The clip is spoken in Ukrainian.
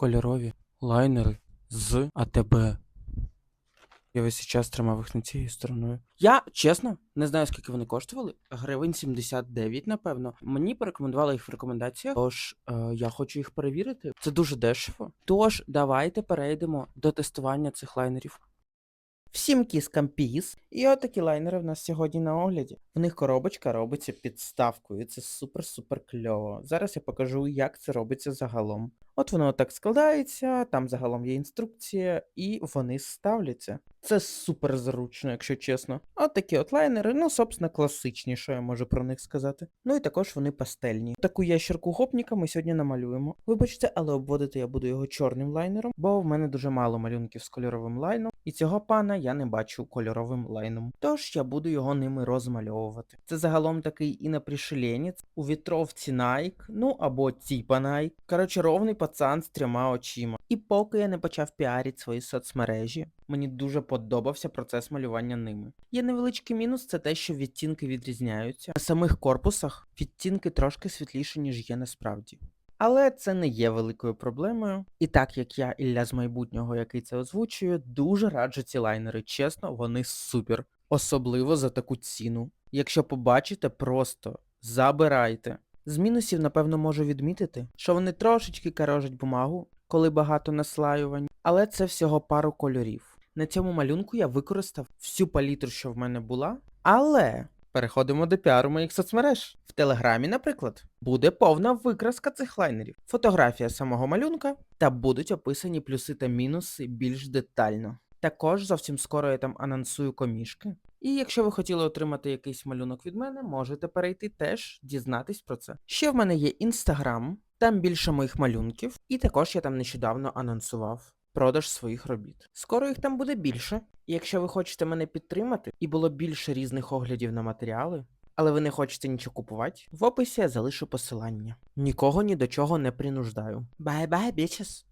кольорові лайнери з АТБ. Я весь час тримав їх на цією стороною. Я чесно не знаю, скільки вони коштували. Гривень 79, напевно. Мені порекомендували їх в рекомендаціях, тож е, я хочу їх перевірити. Це дуже дешево. Тож давайте перейдемо до тестування цих лайнерів. Всім кіскам піс. І отакі лайнери в нас сьогодні на огляді. В них коробочка робиться підставкою. Це супер-супер кльово. Зараз я покажу, як це робиться загалом. От воно так складається, там загалом є інструкція, і вони ставляться. Це супер зручно, якщо чесно. От такі от лайнери, ну, собственно, класичні, що я можу про них сказати. Ну і також вони пастельні. Таку ящерку гопніка ми сьогодні намалюємо. Вибачте, але обводити я буду його чорним лайнером, бо в мене дуже мало малюнків з кольоровим лайном, і цього пана я не бачу кольоровим лайном. Тож я буду його ними розмальовувати. Це загалом такий інопришеленець у вітровці Nike, ну або типа Nike. Коротше, ровний пацан з трьома очима. І поки я не почав піарити свої соцмережі, мені дуже подобався процес малювання ними. Є невеличкий мінус, це те, що відтінки відрізняються. На самих корпусах відтінки трошки світліші, ніж є насправді. Але це не є великою проблемою. І так як я Ілля з майбутнього, який це озвучує, дуже раджу ці лайнери. Чесно, вони супер. Особливо за таку ціну. Якщо побачите, просто забирайте. З мінусів, напевно, можу відмітити, що вони трошечки карожать бумагу, коли багато наслаювань, але це всього пару кольорів. На цьому малюнку я використав всю палітру, що в мене була, але переходимо до піару моїх соцмереж. В Телеграмі, наприклад, буде повна викраска цих лайнерів, фотографія самого малюнка, та будуть описані плюси та мінуси більш детально. Також зовсім скоро я там анонсую комішки. І якщо ви хотіли отримати якийсь малюнок від мене, можете перейти теж дізнатись про це. Ще в мене є інстаграм, там більше моїх малюнків, і також я там нещодавно анонсував продаж своїх робіт. Скоро їх там буде більше. І якщо ви хочете мене підтримати, і було більше різних оглядів на матеріали, але ви не хочете нічого купувати, в описі я залишу посилання. Нікого ні до чого не принуждаю. Бай-бай, bitches!